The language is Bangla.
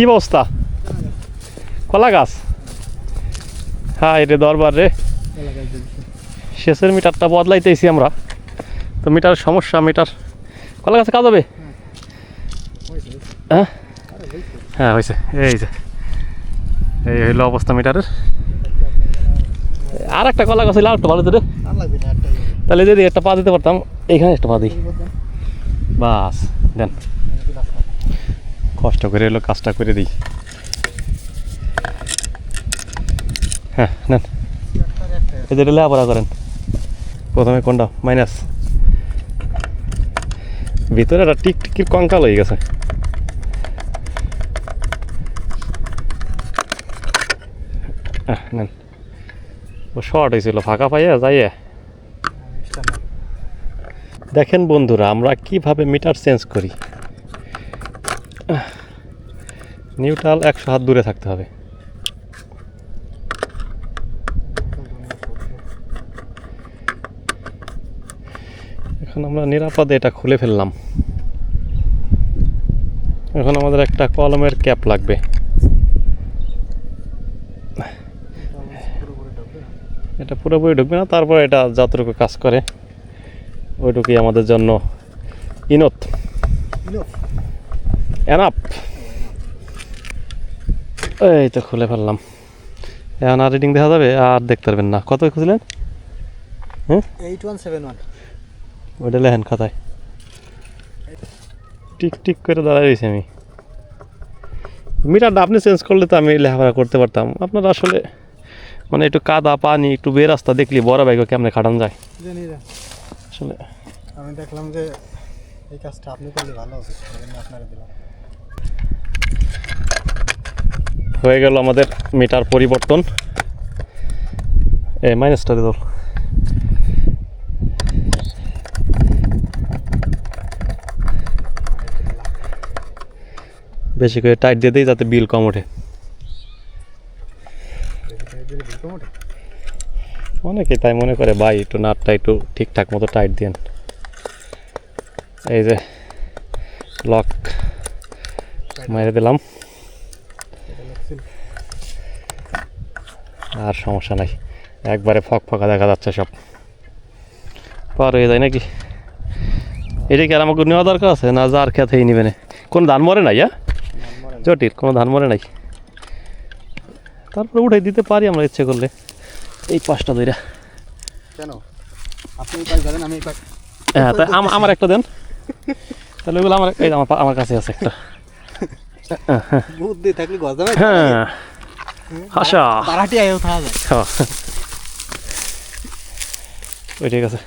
কি অবস্থা? কলা গাছ? হ্যাঁ রে দরবার রে। শেষের মিটারটা বদলাইতেছি আমরা। তো মিটার সমস্যা, মিটার। কলা গাছে কাজ হবে? হ্যাঁ? হ্যাঁ হয়েছে। এই যে। এই হইল অবস্থা মিটারের। আর একটা কলা গাছ আর একটু ভালো রে। তাহলে যদি একটা পা দিতে পারতাম, এইখানে একটা পা দিই। বাস, দেন। কষ্ট করে এলো, কাজটা করে দিই। হ্যাঁ নেন। যে লেখাপড়া করেন। প্রথমে কোনটা? মাইনাস ভিতরে একটা টিক টিকির কঙ্কাল হয়ে গেছে। ও শর্ট হয়েছিল, ফাঁকা পাইয়া যাইয়া। দেখেন বন্ধুরা, আমরা কীভাবে মিটার চেঞ্জ করি? নিউট্রাল একশো হাত দূরে থাকতে হবে। এখন আমরা নিরাপদে এটা খুলে ফেললাম। এখন আমাদের একটা কলমের ক্যাপ লাগবে। এটা পুরোপুরি ঢুকবে না, তারপর এটা যতটুকু কাজ করে, ওইটুকুই আমাদের জন্য ইনত এনাপ এই তো খুলে ফেললাম। এখন আর রিডিং দেখা যাবে আর দেখতে পারবেন না। কত খুঁজলেন? এইট ওয়ান সেভেন ওয়ান ওইটা লেখেন খাতায়। টিক টিক করে দাঁড়ায় রয়েছি আমি। মিটারটা আপনি চেঞ্জ করলে তো আমি লেখাপড়া করতে পারতাম। আপনারা আসলে মানে একটু কাদা পানি একটু বে রাস্তা দেখলি বড় বাইকে কেমনে খাটানো যায়। আসলে আমি দেখলাম যে এই কাজটা আপনি করলে ভালো হবে সেই আপনারা দিলাম। হয়ে গেল আমাদের মিটার পরিবর্তন। এ মাইনাসটা দিয়ে দাও বেশি করে টাইট দিয়ে দিই যাতে বিল কম ওঠে। অনেকে তাই মনে করে, ভাই, একটু নাটটা একটু ঠিকঠাক মতো টাইট দেন এই যে লক মেরে দিলাম। আর সমস্যা নাই। একবারে ফক ফকা দেখা যাচ্ছে সব। পার হয়ে যায় নাকি? এটা কি আর আমাকে নেওয়া দরকার আছে না যার খেতেই নিবে না? কোনো ধান মরে নাই হ্যাঁ? জটিল কোনো ধান মরে নাই। তারপরে উঠে দিতে পারি আমরা ইচ্ছে করলে। এই পাঁচটা দইরা কেন? আপনি আমি হ্যাঁ আমার একটা দেন। তাহলে ওগুলো আমার আমার কাছে আছে একটা। বুদ্ধি থাকলে গজাবে হ্যাঁ। আশা। পাড়াটি আয়ও থাকা যায়। হ্যাঁ। ওই ঠিক আছে।